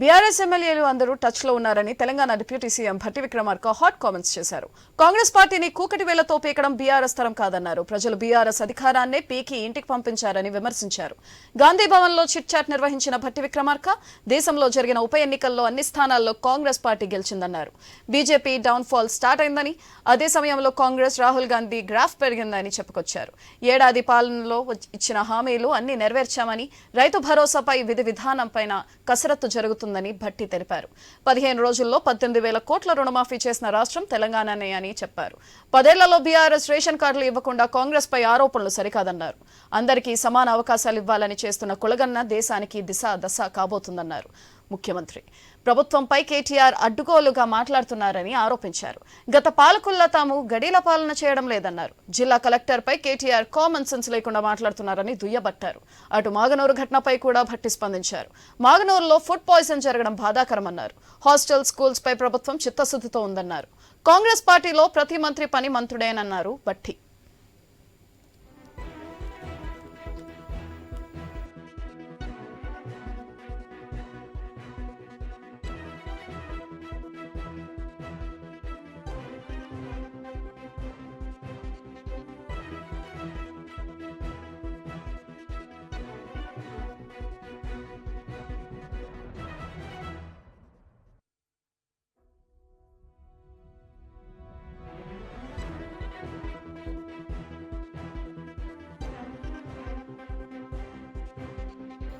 BRS ఎమ్మెల్యేలు అందరూ టచ్లో ఉన్నారని Telangana deputy CM Bhatti Vikramarka hot comments చేశారు. కాంగ్రెస్ పార్టీని కూకటి వేలతో పీకడం బీఆర్ఎస్ తరం కాదన్నారు. ప్రజలు బీఆర్ఎస్ అధికారాన్నే పీకి ఇంటికి పంపించారని విమర్శించారు. గాంధీ భవన్లో చిట్ చాట్ నిర్వహించిన భట్టి విక్రమార్క దేశంలో జరిగిన ఉప ఎన్నికల్లో అన్ని స్థానాల్లో కాంగ్రెస్ పార్టీ గెలిచిందన్నారు. బీజేపీ డౌన్ ఫాల్ స్టార్ట్ అయిందని అదే సమయంలో కాంగ్రెస్ రాహుల్ గాంధీ గ్రాఫ్ పెరిగిందని చెప్పుకొచ్చారు. ఏడాది పాలనలో ఇచ్చిన హామీలు అన్ని నెరవేర్చామని రైతు భరోసాపై విధి విధానంపైన కసరత్తు జరుగుతుందని భట్టి తెలిపారు. పదిహేను రోజుల్లో పద్దెనిమిది వేల కోట్ల రుణమాఫీ చేసిన రాష్ట్రం తెలంగాణనే అని చెప్పారు. పదేళ్ళలో బీఆర్ఎస్ రేషన్ కార్డులు ఇవ్వకుండా కాంగ్రెస్ పై ఆరోపణలు సరికాదన్నారు. అందరికీ సమాన అవకాశాలు ఇవ్వాలని చేస్తున్న కులగన్న దేశానికి దిశ దశ కాబోతుందన్నారు. ముఖ్యమంత్రి. ప్రభుత్వంపై కేటీఆర్ అడ్డుగోలుగా మాట్లాడుతున్నారని ఆరోపించారు. గత పాలకుల్లో తాము గడీల పాలన చేయడం లేదన్నారు. జిల్లా కలెక్టర్పై కేటీఆర్ కామన్ సెన్స్ లేకుండా మాట్లాడుతున్నారని దుయ్యబట్టారు. అటు మాగనూరు ఘటనపై కూడా భట్టి స్పందించారు. మాగనూరులో ఫుడ్ పాయిజన్ జరగడం బాధాకరమన్నారు. హాస్టల్ స్కూల్స్పై ప్రభుత్వం చిత్తశుద్ధితో ఉందన్నారు. కాంగ్రెస్ పార్టీలో ప్రతి మంత్రి పని మంత్రుడేనన్నారు భట్టి.